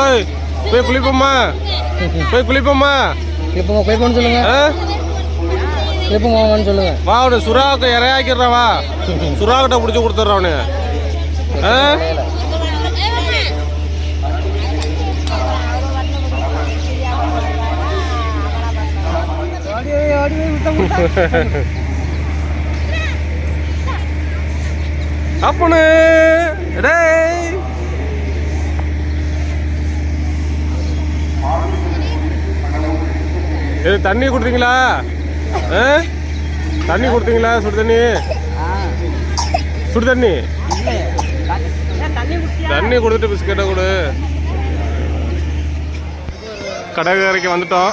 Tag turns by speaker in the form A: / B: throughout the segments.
A: ஏய் போய் குளிப்போம்மா. போய் குளிப்போம்மா.
B: கிளிப்புங்க கிளிப்புன்னு சொல்லுங்க.
A: ஆ?
B: கிளிப்புங்க வாங்கன்னு சொல்லுங்க.
A: வா அவனு சுறாவுக்கு இறையாக்கிடுறான் வா. சுறாக்கிட்ட பிடிச்சி கொடுத்துட்றான் அவனு. ஆ? அப்பனு டேய். இது தண்ணி கொடுத்தீங்களா? ஆ? தண்ணி கொடுத்தீங்களா சுடு தண்ணி? சுடு தண்ணி? தண்ணி கொடுத்துட்டு பிஸ்கெட்டை கொடு. கடற்கரைக்கு வந்துட்டோம்.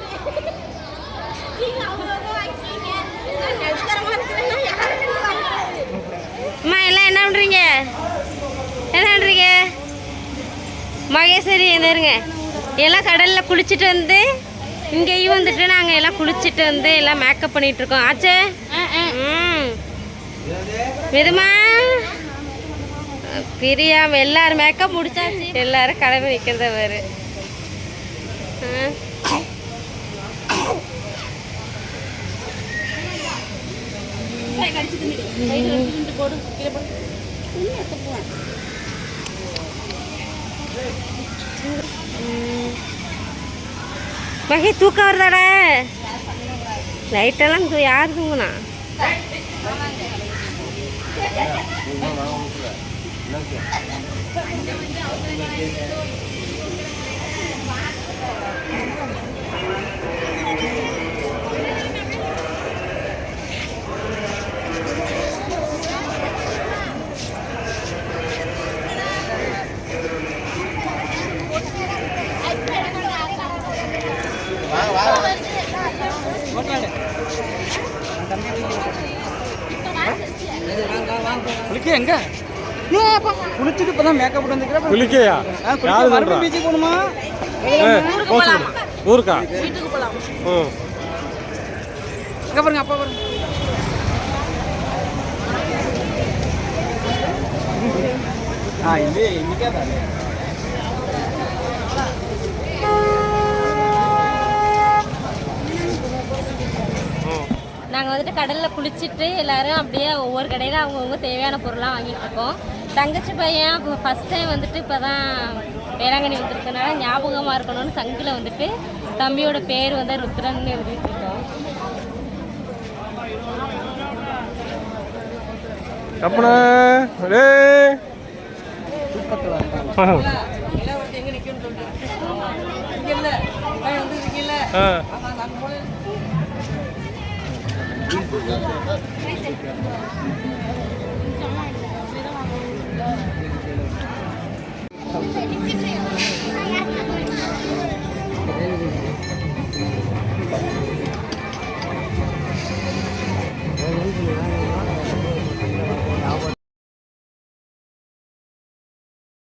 C: மகேஸ்வரி இருங்க. எல்லாம் கடலில் குளிச்சுட்டு வந்து இங்கேயும் வந்துட்டு நாங்கள் எல்லாம் குளிச்சுட்டு வந்து எல்லாம் மேக்கப் பண்ணிட்டு இருக்கோம். ஆச்சே? விதுமா பிரியாம எல்லாரும் மேக்கப் முடிச்சாச்சு. எல்லாரும் கடமை நிற்கிறத வேறு பகை தூக்கம் வருதாடா? லைட்டெல்லாம் தூ யார் தூங்குனா?
B: குளிக்க எங்க? குளிச்சுட்டு இப்பதான் மேக்கப் போட்டு வந்துக்கிறேன்
A: குளிக்கையா யாரு சொல்றா?
B: பீச்சுக்கு போகணுமா
A: ஏ, போ சொல்லு. ஊருக்கா? ம்.
B: அங்க பாருங்க அப்பா பாருங்க. ஆ இல்லை இன்னைக்கே தான்
C: நாங்கள் வந்துட்டு கடலில் குளிச்சுட்டு எல்லாரும் அப்படியே ஒவ்வொரு கடையில் அவங்கவுங்க தேவையான பொருளாக வாங்கிட்டு இருக்கோம். தங்கச்சி பையன் ஃபஸ்ட் டைம் வந்துட்டு இப்போ தான் வேளாங்கண்ணி வந்திருக்கனால ஞாபகமாக இருக்கணும்னு சங்கில் வந்துட்டு தம்பியோட பேர் வந்து ருத்ரன் எழுதிட்டு இருக்கோம்.
A: அப்பனா டேய். ஆ. Thank you.